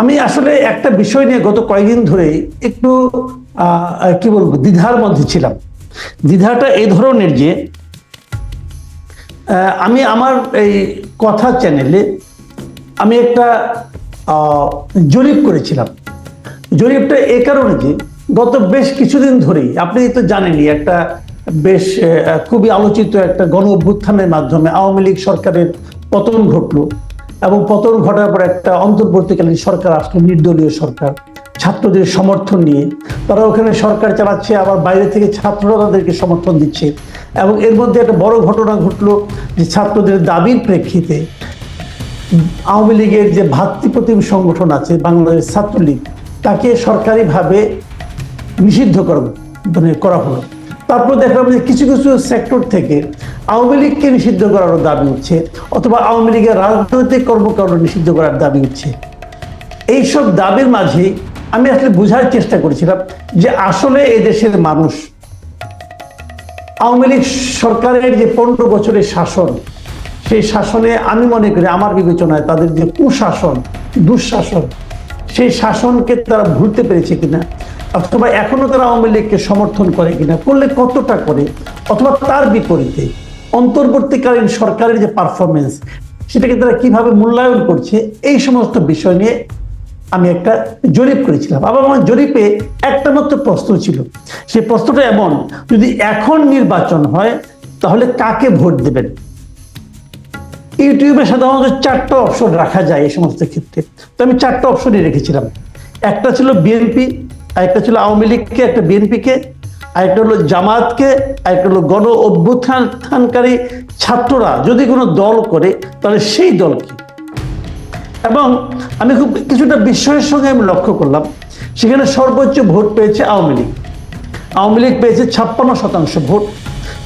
আমি আসলে একটা বিষয় নিয়ে গত কয়েকদিন ধরে একটু কি বলব, দ্বিধার মধ্যে ছিলাম। দ্বিধাটা এই ধরনের যে আমি আমার এই কথা চ্যানেলে আমি একটা জরিপ করেছিলাম। জরিপটা এ কারণে যে, গত বেশ কিছুদিন ধরেই, আপনি তো জানেনই একটা বেশ খুবই আলোচিত একটা গণ অভ্যুত্থানের মাধ্যমে আওয়ামী লীগ সরকারের পতন ঘটলো। এবং পতন ঘটার পর একটা অন্তর্বর্তীকালীন সরকার আসলো, নির্দলীয় সরকার। ছাত্রদের সমর্থন নিয়ে। তারা ওখানে সরকার চালাচ্ছে, আবার বাইরে থেকে ছাত্ররা তাদেরকে সমর্থন দিচ্ছে। এবং এর মধ্যে একটা বড় ঘটনা ঘটলো যে ছাত্রদের দাবির প্রেক্ষিতে আওয়ামী লীগের যে ভাতৃপ্রতিম সংগঠন আছে, বাংলাদেশ ছাত্রলীগ, তাকে সরকারিভাবে নিষিদ্ধ করা মানে করা হলো। তারপর দেখলাম যে কিছু কিছু সেক্টর থেকে আওয়ামী লীগকে নিষিদ্ধ করারও দাবি উঠছে, অথবা আওয়ামী লীগের রাজনৈতিক কর্মকাণ্ড নিষিদ্ধ করার দাবি উঠছে। এইসব দাবির মাঝে আমি আসলে বোঝার চেষ্টা করেছিলাম যে আসলে এই দেশের মানুষ আওয়ামী লীগ সরকারের যে পনেরো বছরের শাসন, সেই শাসনে আমি মনে করি আমার বিবেচনায় তাদের যে কুশাসন, দুঃশাসন, সেই শাসনকে তারা ভুলতে পেরেছে কিনা অথবা এখনও তারা আওয়ামী লীগকে সমর্থন করে কিনা, করলে কতটা করে, অথবা তার বিপরীতে অন্তর্বর্তীকালীন সরকারের যে পারফরমেন্স সেটাকে তারা কীভাবে মূল্যায়ন করছে, এই সমস্ত বিষয় নিয়ে আমি একটা জরিপ করেছিলাম। আবার আমার জরিপে একটা মাত্র প্রশ্ন ছিল। সেই প্রশ্নটা এমন, যদি এখন নির্বাচন হয়, তাহলে কাকে ভোট দেবেন? ইউটিউবে সাধারণত চারটা অপশন রাখা যায় এই সমস্ত ক্ষেত্রে। তো আমি চারটা অপশনই রেখেছিলাম। একটা ছিল বিএনপি একটা ছিল আওয়ামী লীগকে, একটা বিএনপিকে, আরেকটা হলো জামাতকে আরেকটা হলো গণ অভ্যুত্থানকারী ছাত্ররা। যদি কোনো দল করে, তাহলে সেই দলকে এবং আমি খুব কিছুটা বিস্ময়ের সঙ্গে আমি লক্ষ্য করলাম, সেখানে সর্বোচ্চ ভোট পেয়েছে আওয়ামী লীগ। আওয়ামী লীগ পেয়েছে ছাপ্পান্ন শতাংশ ভোট।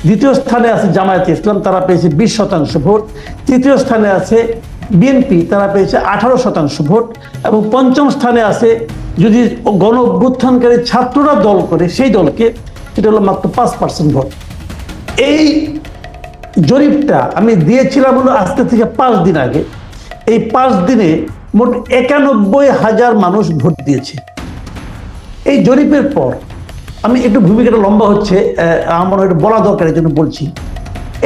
দ্বিতীয় স্থানে আছে জামায়াত ইসলাম, তারা পেয়েছে বিশ শতাংশ ভোট। তৃতীয় স্থানে আছে বিএনপি তারা পেয়েছে আঠারো শতাংশ ভোট এবং পঞ্চম স্থানে আছে যদি গণ অভ্যুত্থানকারী ছাত্ররা দল করে, সেই দলকে সেটা হলো মাত্র পাঁচ পার্সেন্ট ভোট। এই জরিপটা আমি দিয়েছিলাম হলো আজকে থেকে পাঁচ দিন আগে। এই পাঁচ দিনে মোট একানব্বই হাজার মানুষ ভোট দিয়েছে। এই জরিপের পর আমি একটু ভূমিকাটা লম্বা হচ্ছে আমার একটু বলা দরকার এই জন্য বলছি।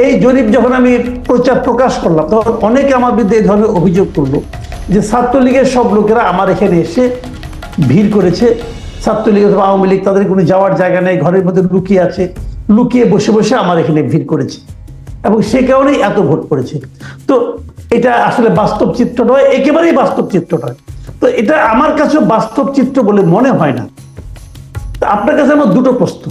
এই জরিপ যখন আমি প্রচার প্রকাশ করলাম, তখন অনেকে আমার বিরুদ্ধে এই ধরনের অভিযোগ করল যে ছাত্রলীগের সব লোকেরা আমার এখানে এসে ভিড় করেছে। ছাত্রলীগ অথবা আওয়ামী লীগ তাদের কোনো যাওয়ার জায়গা নেই, ঘরের মধ্যে লুকিয়ে আছে, লুকিয়ে বসে বসে আমার এখানে ভিড় করেছে এবং সে কারণেই এত ভোট পড়েছে। তো এটা আসলে বাস্তব চিত্র নয়, একেবারেই বাস্তব চিত্র নয়। তো এটা আমার কাছেও বাস্তব চিত্র বলে মনে হয় না। আপনার কাছে আমার দুটো প্রশ্ন।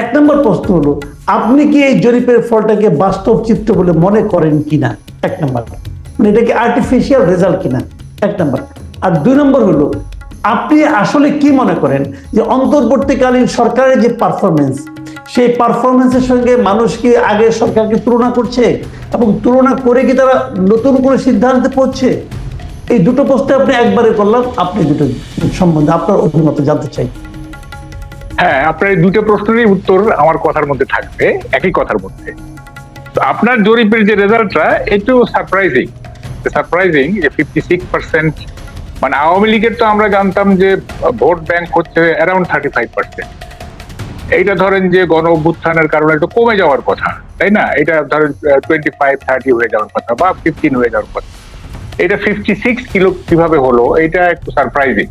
এক নম্বর প্রশ্ন হলো, আপনি কি এই জরিপের ফলটাকে বাস্তব চিত্র বলে মনে করেন কিনা? এক নম্বর। মানে এটা কি আর্টিফিশিয়াল রেজাল্ট কিনা? এক নম্বর। আর দুই নম্বর হলো, আপনি আসলে কি মনে করেন যে অন্তর্বর্তীকালীন সরকারের যে পারফরমেন্স সেই পারফরমেন্সের সঙ্গে মানুষ কি আগে সরকারকে তুলনা করছে? এবং তুলনা করে কি তারা নতুন করে সিদ্ধান্তে পড়ছে? এই দুটো প্রশ্ন আপনি একবারে করলাম, আপনি দুটো সম্বন্ধে আপনার অভিমত জানতে চাই। হ্যাঁ আপনার এই দুটো প্রশ্নেরই উত্তর আমার কথার মধ্যে থাকবে, একই কথার মধ্যে। আপনার জরিপের যে রেজাল্টটা, একটু সারপ্রাইজিং সারপ্রাইজিং যে ফিফটি সিক্স পার্সেন্ট মানে আওয়ামী লীগের তো আমরা জানতাম যে ভোট ব্যাংক হচ্ছে অ্যারাউন্ড থার্টি ফাইভ পার্সেন্ট এইটা ধরেন যে গণ অভ্যুত্থানের কারণে একটু কমে যাওয়ার কথা, তাই না? এটা ধরেন টোয়েন্টি ফাইভ থার্টি হয়ে যাওয়ার কথা বা ফিফটিন হয়ে যাওয়ার কথা। এটা ফিফটি সিক্স কিলো কীভাবে হলো এটা একটু সারপ্রাইজিং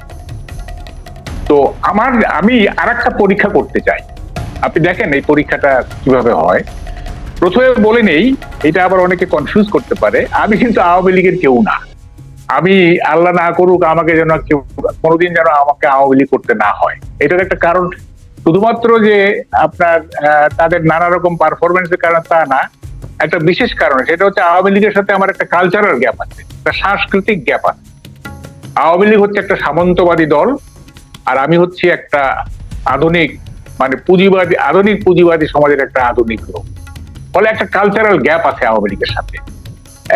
তো আমার, আমি আর একটা পরীক্ষা করতে চাই। আপনি দেখেন এই পরীক্ষাটা কীভাবে হয়। প্রথমে বলে নেই, এটা আবার অনেকে কনফিউজ করতে পারে। আমি কিন্তু আওয়ামী লীগের কেউ না। আমি আল্লাহ না করুক, আমাকে যেন কেউ, কোনোদিন যেন আমাকে আওয়ামী লীগ করতে না হয়। এটার একটা কারণ। শুধুমাত্র যে আপনার তাদের নানা রকম পারফরমেন্সের কারণে তা না, একটা বিশেষ কারণ, সেটা হচ্ছে আওয়ামী লীগের সাথে আমার একটা কালচারাল গ্যাপ আছে, একটা সাংস্কৃতিক গ্যাপ আছে। আওয়ামী লীগ হচ্ছে একটা সামন্তবাদী দল আর আমি হচ্ছি একটা আধুনিক মানে পুঁজিবাদী, আধুনিক পুঁজিবাদী সমাজের একটা আধুনিক লোক। ফলে একটা কালচারাল গ্যাপ আছে আওয়ামী লীগের সাথে।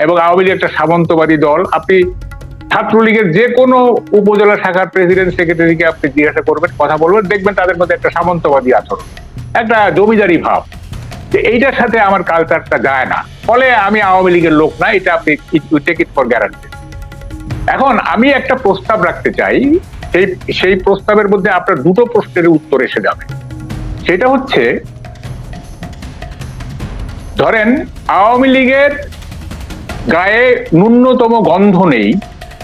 এবং আওয়ামী লীগ একটা সামন্তবাদী দল। আপনি ছাত্রলীগের যে কোনো উপজেলা শাখার প্রেসিডেন্ট সেক্রেটারিকে আপনি জিজ্ঞাসা করবেন, কথা বলবেন, দেখবেন তাদের মধ্যে একটা সামন্তবাদী আচরণ, একটা জমিদারি ভাব। যে এইটার সাথে আমার কালচারটা যায় না। ফলে আমি আওয়ামী লীগের লোক না, এটা আপনি টেক ইট ফর গ্যারান্টি এখন আমি একটা প্রস্তাব রাখতে চাই সেই সেই প্রস্তাবের মধ্যে আপনার দুটো প্রশ্নের উত্তর এসে যাবে। সেটা হচ্ছে, ধরেন আওয়ামী লীগের গায়ে ন্যূনতম গন্ধ নেই,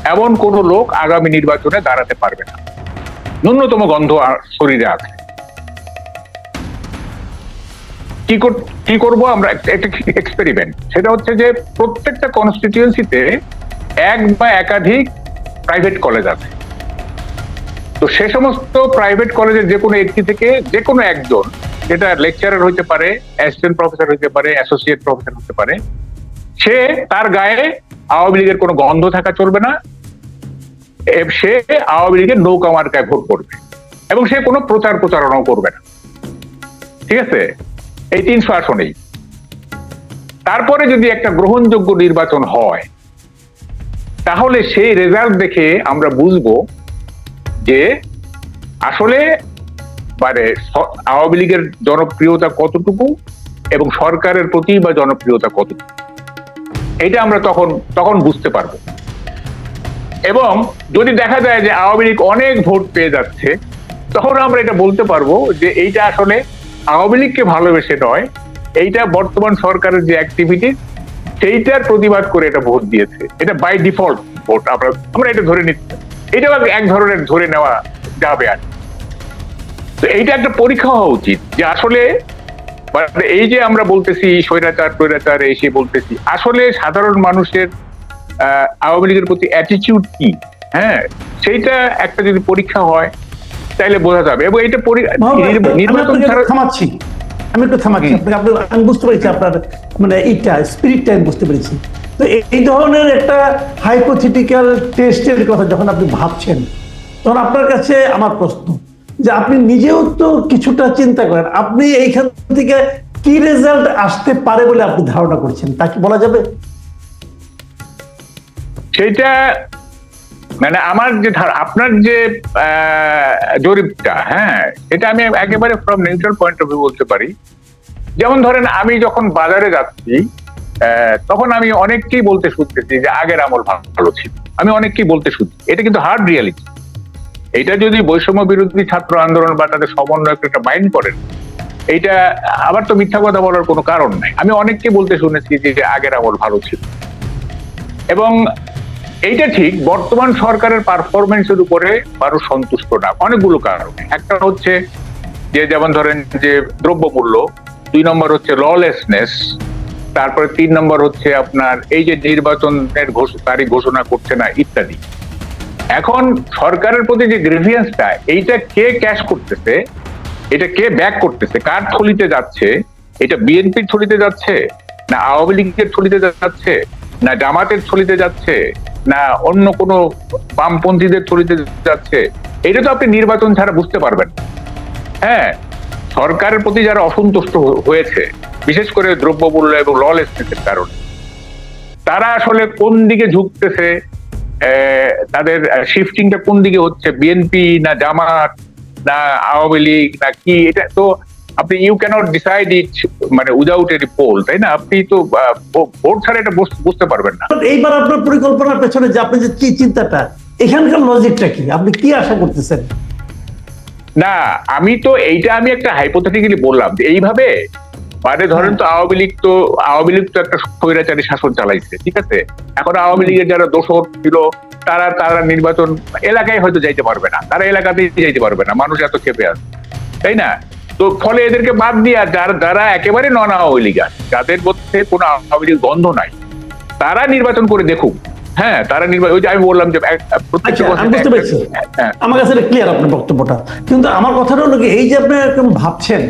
এমন কোন লোক আগামী নির্বাচনে দাঁড়াতে পারবে না। ন্যূনতম গন্ধ শরীরে আছে। কি কি করব আমরা? একটা এক্সপেরিমেন্ট সেটা হচ্ছে যে প্রত্যেকটা কনস্টিটিউয়েন্সিতে এক বা একাধিক প্রাইভেট কলেজ আছে। তো সে সমস্ত প্রাইভেট কলেজের যে কোনো একটি থেকে যে কোনো একজন, যেটা লেকচারার হতে পারে অ্যাসিস্ট্যান্ট প্রফেসর হতে পারে অ্যাসোসিয়েট প্রফেসর হতে পারে, সে তার গায়ে আওয়ামী লীগের কোনো গন্ধ থাকা চলবে না। সে আওয়ামী লীগের নৌকা মার্কায় ভোট করবে এবং সে কোনো প্রচার প্রচারণাও করবে না। ঠিক আছে? এই তিনশো আসনেই। তারপরে যদি একটা গ্রহণযোগ্য নির্বাচন হয়, তাহলে সেই রেজাল্ট দেখে আমরা বুঝব যে আসলে মানে আওয়ামী লীগের জনপ্রিয়তা কতটুকু এবং সরকারের প্রতি বা জনপ্রিয়তা কতটুকু? এটা আমরা তখন তখন বুঝতে পারব। এবং যদি দেখা যায় যে আওয়ামী লীগ অনেক ভোট পেয়ে যাচ্ছে, তখন আমরা এটা বলতে পারব যে এইটা আসলে আওয়ামী লীগকে ভালোবেসে নয়, এইটা বর্তমান সরকারের যে অ্যাক্টিভিটি সেইটার প্রতিবাদ করে এটা ভোট দিয়েছে। এটা বাই ডিফল্ট ভোট আমরা আমরা এটা ধরে নিচ্ছি। এটাও এক- ধরনের ধরে নেওয়া যাবে আর তো এইটা একটা পরীক্ষা হওয়া উচিত যে আসলে মানে এই যে আমরা বলতেছি স্বৈরাচার টৈরাচার এসে বলতেছি আসলে সাধারণ মানুষের আওয়ামী লীগের প্রতি অ্যাটিটিউড কি? হ্যাঁ সেইটা একটা যদি পরীক্ষা হয় তাইলে বোঝা যাবে। এবং এটা নির্বাচন ছাড়া থামাচ্ছি। আমি একটু থামাচ্ছি। আমি বুঝতে পেরেছি আপনার মানে এইটা স্পিরিটটা আমি বুঝতে পেরেছি। তো এই- ধরনের একটা হাইপোথেটিক্যাল টেস্টের কথা যখন আপনি ভাবছেন, তখন আপনার কাছে আমার প্রশ্ন, যে আপনি নিজেও তো কিছুটা চিন্তা করেন, আপনি এইখান থেকে কি রেজাল্ট আসতে পারে বলে আপনি ধারণা করছেন, তা কি বলা যাবে? সেইটা মানে আমার যে আপনার যে জরিপটা হ্যাঁ এটা আমি একেবারে from neutral point of view বলতে পারি। যেমন ধরেন আমি যখন বাজারে যাচ্ছি তখন আমি অনেককেই বলতে শুনতেছি যে আগের আমল ভালো ছিল। আমি অনেককেই বলতে শুনছি। এটা কিন্তু হার্ড রিয়ালিটি এটা যদি বৈষম্য বিরোধী ছাত্র আন্দোলন বা তাদের সমন্বয় একটা মাইন্ড করেন, এইটা আবার তো মিথ্যা কথা বলার কোনো কারণ নাই। আমি অনেককে বলতে শুনেছি যে আগের আমল ভালো ছিল। এবং এইটা ঠিক, বর্তমান সরকারের পারফরমেন্সের উপরে মানুষ সন্তুষ্ট না। অনেকগুলো কারণে। একটা হচ্ছে যে, যেমন ধরেন যে দ্রব্যমূল্য, দুই নম্বর হচ্ছে ললেসনেস তারপরে তিন নম্বর হচ্ছে আপনার এই যে নির্বাচনের তারিখ ঘোষণা করছে না, ইত্যাদি। এখন সরকারের প্রতি যে গ্রেভিয়েন্সটা এইটা কে ক্যাশ করতেছে? এটা কে ব্যাক করতেছে? কার থলিতে যাচ্ছে? এটা বিএনপির থলিতে যাচ্ছে? না আওয়ামী লীগের থলিতে যাচ্ছে? না জামাতের থলিতে যাচ্ছে? না অন্য কোনো বামপন্থীদের থলিতে যাচ্ছে? এটা তো আপনি নির্বাচন ছাড়া বুঝতে পারবেন। হ্যাঁ সরকারের প্রতি যারা অসন্তুষ্ট হয়েছে, বিশেষ করে দ্রব্যমূল্য এবং ললেসনেসের কারণে, তারা আসলে কোন দিকে ঝুঁকতেছে তাদের শিফটিংটা কোন দিকে হচ্ছে বিএনপি না জামাত, না আওয়ামী লীগ, না কি? এটা তো আপনি ইউ ক্যানট ডিসাইড ইট মানে উইদাউট এনি পোল তাই না? আপনি তো ভোট ছাড়া এটা বুঝ- বুঝতে পারবেন না। এইবার আপনার পরিকল্পনার পেছনে যে আপনি যে চিন্তাটা, এখানকার লজিকটা কি? আপনি কি আশা করতেছেন? না আমি তো এইটা আমি একটা হাইপোথেটিক্যালি বললাম যে এইভাবে মানে ধরেন তো আওয়ামী লীগ তো আওয়ামী লীগ তো একটা স্বৈরাচারী শাসন চালাইছে ঠিক আছে? এখন আওয়ামী লীগের যারা দোষর ছিল তারা তারা নির্বাচন এলাকায় হয়তো যাইতে পারবে না তারা এলাকাতেই যাইতে পারবে না মানুষ এত খেপে আছে তাই না? তো ফলে এদেরকে বাদ দিয়া যারা যারা একেবারে নন আওয়ামী লীগ আছে যাদের মধ্যে কোনো আওয়ামী লীগ গন্ধ নাই তারা নির্বাচন করে দেখুক। হ্যাঁ তারা নির্বাচন ওই যে আমি বললাম যে আচ্ছা, আমি বুঝতে পেরেছি। হ্যাঁ। আমার কাছে ক্লিয়ার আপনার বক্তব্যটা। কিন্তু আমার কথাটা হলো কি এই যে আপনি এরকম ভাবছেন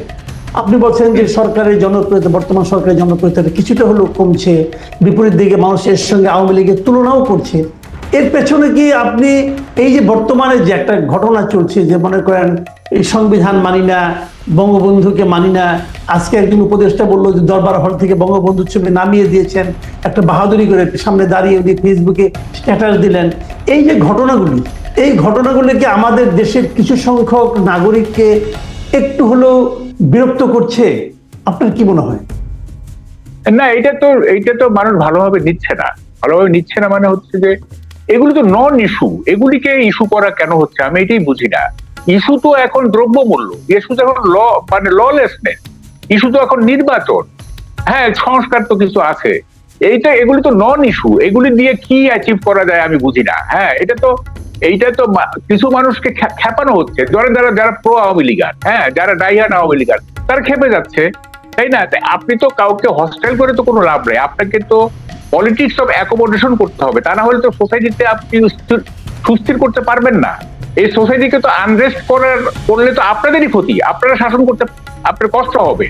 আপনি বলছেন যে সরকারের জনপ্রিয়তা বর্তমান সরকারের জনপ্রিয়তা কিছুটা হলেও কমছে বিপরীত দিকে মানুষ এর সঙ্গে আওয়ামী লীগের তুলনাও করছে। এর পেছনে কি আপনি এই যে বর্তমানে যে একটা ঘটনা চলছে যে মনে করেন এই সংবিধান মানি না, বঙ্গবন্ধুকে মানি না। আজকে একজন উপদেষ্টা বলল যে দরবার হল থেকে বঙ্গবন্ধুর ছবি নামিয়ে দিয়েছেন, একটা বাহাদুরি করে সামনে দাঁড়িয়ে উনি ফেসবুকে স্ট্যাটাস দিলেন। এই যে ঘটনাগুলি, এই ঘটনাগুলিকে আমাদের দেশের কিছু সংখ্যক নাগরিককে একটু হলেও বিরক্ত করছে, আপনার কি মনে হয়? না এটা তো, এইটা তো মানুষ ভালোভাবে নিচ্ছে না। ভালোভাবে নিচ্ছে না মানে হচ্ছে যে, এগুলি তো নন ইস্যু এগুলিকে ইস্যু করা কেন হচ্ছে? আমি এটাই বুঝি না। ইস্যু তো এখন দ্রব্যমূল্য, ইস্যু তো এখন ল মানে ললেসনেস ইস্যু তো এখন নির্বাচন। হ্যাঁ সংস্কার তো কিছু আছে। এইটা, এগুলি তো নন ইস্যু এগুলি দিয়ে কি অ্যাচিভ করা যায় আমি বুঝি না। হ্যাঁ এটা তো, এইটা তো কিছু মানুষকে খেপানো হচ্ছে। ধরেন যারা যারা প্রো আওয়ামী লীগার হ্যাঁ যারা ডাইহান আওয়ামী লীগার তারা খেপে যাচ্ছে। তাই না? আপনি তো কাউকে হস্টাইল করে তো কোনো লাভ নেই। আপনাকে তো পলিটিক্স অফ অ্যাকোমোডেশন করতে হবে। তা না হলে তো সোসাইটিতে আপনি সুস্থির করতে পারবেন না। এই সোসাইটিকে তো আনরেস্ট করার, করলে তো আপনাদেরই ক্ষতি। আপনারা শাসন করতে, আপনার কষ্ট হবে।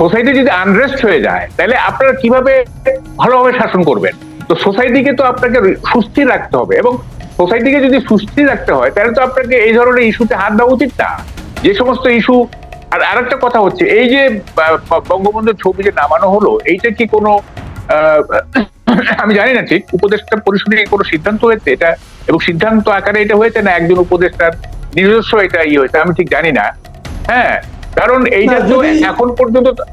সোসাইটি যদি আনরেস্ট হয়ে যায়, তাহলে আপনারা কীভাবে ভালোভাবে শাসন করবেন? তো সোসাইটিকে তো আপনাকে সুস্থির রাখতে হবে এবং সোসাইটিকে যদি সুস্থির রাখতে হয়, তাহলে তো আপনাকে এই ধরনের ইস্যুতে হাত দেওয়া উচিত না। যে সমস্ত ইস্যু আর আরেকটা কথা হচ্ছে, এই যে বঙ্গবন্ধুর ছবি যে নামানো হলো, এইটা কি কোনো আমি জানি না ঠিক উপদেষ্টা পরিষদে কি কোনো সিদ্ধান্ত হয়েছে এটা? এবং সিদ্ধান্ত আকারে এটা হয়েছে না একজন উপদেষ্টার নিজস্ব এটা ইয়ে হয়েছে আমি ঠিক জানি না। হ্যাঁ কারণ এইটা তো এখন পর্যন্ত তো-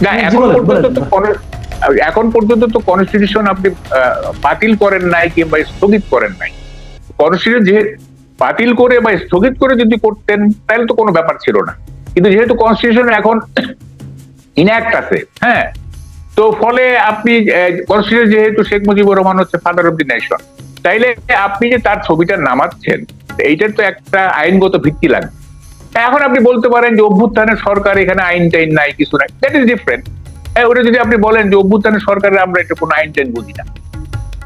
না এখন পর্যন্ত তো এখন পর্যন্ত তো কনস্টিটিউশন আপনি বাতিল করেন নাই কিংবা স্থগিত করেন নাই। কনস্টিটিউশন যে বাতিল করে বা স্থগিত করে যদি করতেন তাহলে তো কোনো ব্যাপার ছিল না। কিন্তু যেহেতু কনস্টিটিউশন এখন ইনঅ্যাক্ট আছে হ্যাঁ তো ফলে আপনি কনস্টিটিউশন যেহেতু শেখ মুজিবুর রহমান হচ্ছে ফাদার অফ দি নেশন তাইলে আপনি যে তার ছবিটা নামাচ্ছেন এইটার তো একটা আইনগত ভিত্তি লাগবে। এখন আপনি বলতে পারেন যে অভ্যুত্থানের সরকার এখানে আইন টাইন নাই কিছু নাই দ্যাট ইজ ডিফারেন্ট ওটা যদি আপনি বলেন যে অভ্যুত্থানের সরকারে আমরা এটা কোনো আইন টাইন বুঝি না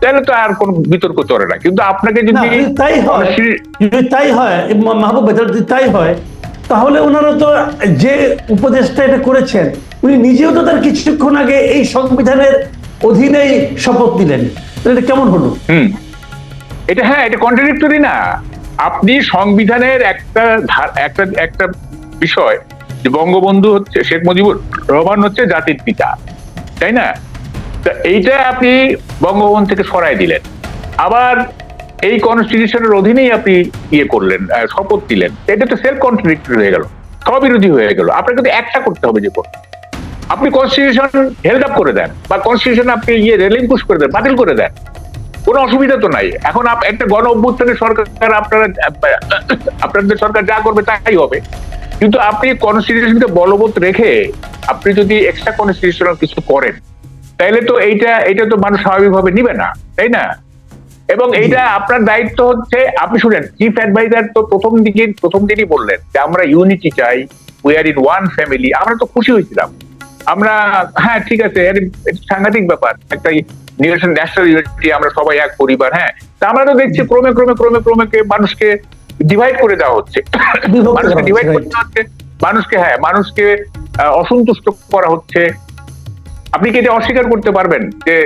তাহলে তো আর কোনো বিতর্ক চলে না। কিন্তু আপনাকে যদি তাই হয় তাই হয় মাহবুব তাই হয় তাহলে ওনারা তো যে উপদেশটা এটা করেছেন, উনি নিজেও তো তার কিছুক্ষণ আগে এই সংবিধানের অধীনেই শপথ তাহলে এটা কেমন হলো? এটা হ্যাঁ এটা কন্ট্রাডিক্টরি না। আপনি সংবিধানের একটা একটা একটা বিষয়, যে বঙ্গবন্ধু হচ্ছে, শেখ মুজিবুর রহমান হচ্ছে জাতির পিতা, তাই না? এইটা আপনি বঙ্গবন্ধু থেকে সরাই দিলেন। আবার এই কনস্টিটিউশনের অধীনেই আপনি ইয়ে করলেন শপথ দিলেন। এটা তো সেলফ কন্ট্রাডিক্টরি হয়ে গেল, স্ববিরোধী হয়ে গেল। আপনাকে তো একটা করতে হবে যে কোনো। আপনি কনস্টিটিউশন হেল্ড আপ করে দেন, বা কনস্টিটিউশন আপনি ইয়ে রেলিংকুশ করে দেন, বাতিল করে দেন। কোনো অসুবিধা তো নাই। এখন একটা গণ অভ্যুত্থানের সরকার আপনারা, আপনাদের সরকার যা করবে তাই হবে। কিন্তু আপনি কনস্টিটিউশনকে বলবৎ রেখে আপনি যদি এক্সট্রা কনস্টিটিউশনাল কিছু করেন, তাইলে তো এইটা এটা তো মানুষ স্বাভাবিকভাবে নিবে না, তাই না? এবং এইটা আপনার দায়িত্ব হচ্ছে আপনি শুনেন চিফ অ্যাডভাইজার তো প্রথম দিকে প্রথম দিনই বললেন যে আমরা ইউনিটি চাই we are in one family আমরা তো খুশি হয়েছিলাম। আমরা হ্যাঁ ঠিক আছে সাংঘাতিক ব্যাপার একটা ন্যাশনাল ন্যাশনাল ইউনিটি আমরা সবাই এক পরিবার হ্যাঁ। তা আমরা তো দেখছি ক্রমে ক্রমে ক্রমে ক্রমে মানুষকে ডিভাইড করে দেওয়া হচ্ছে। মানুষকে ডিভাইড. করতে হচ্ছে মানুষকে হ্যাঁ মানুষকে অসন্তুষ্ট করা হচ্ছে আপনি কি এটা অস্বীকার করতে পারবেন যে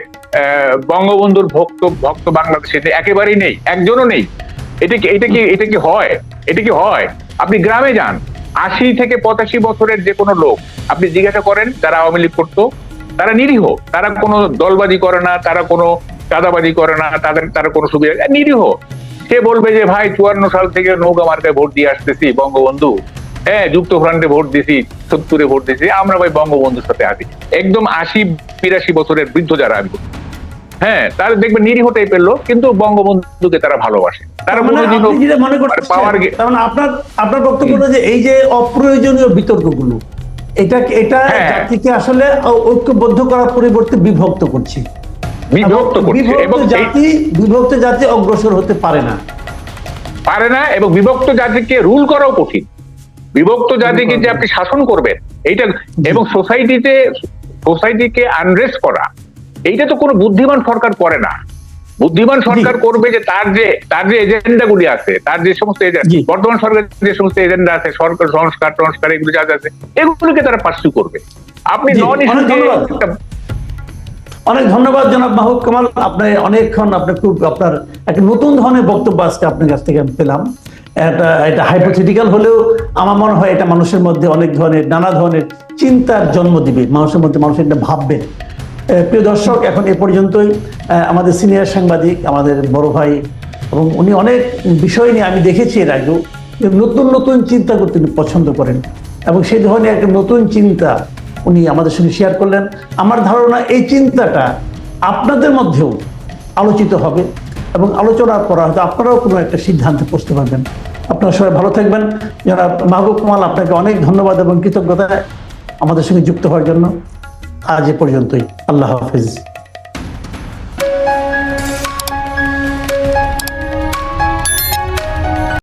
বঙ্গবন্ধুর ভক্ত ভক্ত বাংলাদেশে একেবারেই নেই, একজনও নেই? এটা কি এটা কি এটা কি হয়? এটা কি হয়? আপনি গ্রামে যান, আশি থেকে পঁচাশি বছরের যে কোনো লোক, আপনি জিজ্ঞাসা করেন যারা আওয়ামী লীগ করতো, তারা নিরীহ, তারা কোনো দলবাজি করে না, তারা কোনো চাঁদাবাজি করে না, তাদের, তারা কোনো সুবিধা, নিরীহ। সে বলবে যে, ভাই, চুয়ান্ন সাল থেকে নৌকা মার্কায় ভোট দিয়ে আসতেছি, বঙ্গবন্ধু। হ্যাঁ যুক্ত ফ্রন্টে ভোট দিছি সত্তরে ভোট দিছি আমরা ভাই বঙ্গবন্ধুর সাথে আছি। একদম আশি বিরাশি বছরের বৃদ্ধ যারা আমি হ্যাঁ তারা দেখবেন নিরীহ টাইপের লোক কিন্তু বঙ্গবন্ধুকে তারা ভালোবাসে। তারা মানে মনে পাওয়ার আপনার আপনার বক্তব্য যে এই যে অপ্রয়োজনীয় বিতর্কগুলো এটা এটা হ্যাঁ। জাতিকে আসলে ঐক্যবদ্ধ করার পরিবর্তে বিভক্ত করছে। বিভক্ত করছে এবং জাতি বিভক্ত জাতি অগ্রসর হতে পারে না। পারে না এবং বিভক্ত জাতিকে রুল করাও কঠিন। বিভক্ত জাতিকে যে আপনি শাসন করবেন এইটা এবং সোসাইটিতে সোসাইটিকে আনরেস্ট করা এইটা তো কোনো বুদ্ধিমান সরকার করে না। বুদ্ধিমান সরকার করবে যে তার যে তার যে এজেন্ডা গুলি আছে তার যে সমস্ত বর্তমান সরকার যে সমস্ত এজেন্ডা আছে সরকার সংস্কার সংস্কার এগুলো যা আছে এগুলোকে তারা পার্সু করবে। আপনি নন অনেক ধন্যবাদ। জনাব মাহবুব কামাল। আপনি অনেকক্ষণ আপনি খুব আপনার একটা নতুন ধরনের বক্তব্য আজকে আপনার কাছ থেকে আমি পেলাম। এটা এটা হাইপোথেটিক্যাল হলেও আমার মনে হয় এটা মানুষের মধ্যে অনেক ধরনের, নানা ধরনের চিন্তার জন্ম দিবে। মানুষের মধ্যে মানুষ এটা ভাববে। প্রিয় দর্শক, এখন এ পর্যন্তই। আমাদের সিনিয়র সাংবাদিক, আমাদের বড় ভাই, এবং উনি অনেক বিষয় নিয়ে আমি দেখেছি এর আগেও নতুন নতুন চিন্তা করতে পছন্দ করেন। এবং সেই ধরনের একটা নতুন চিন্তা উনি আমাদের সঙ্গে শেয়ার করলেন। আমার ধারণা এই চিন্তাটা আপনাদের মধ্যেও আলোচিত হবে এবং আলোচনার পর হয়তো আপনারাও কোনো একটা সিদ্ধান্তে পৌঁছতে পারবেন আপনারা সবাই ভালো থাকবেন। জনাব মাহবুব কামাল, আপনাকে অনেক ধন্যবাদ এবং কৃতজ্ঞতা আমাদের সঙ্গে যুক্ত হওয়ার জন্য। আজ এ পর্যন্তই। আল্লাহ হাফিজ।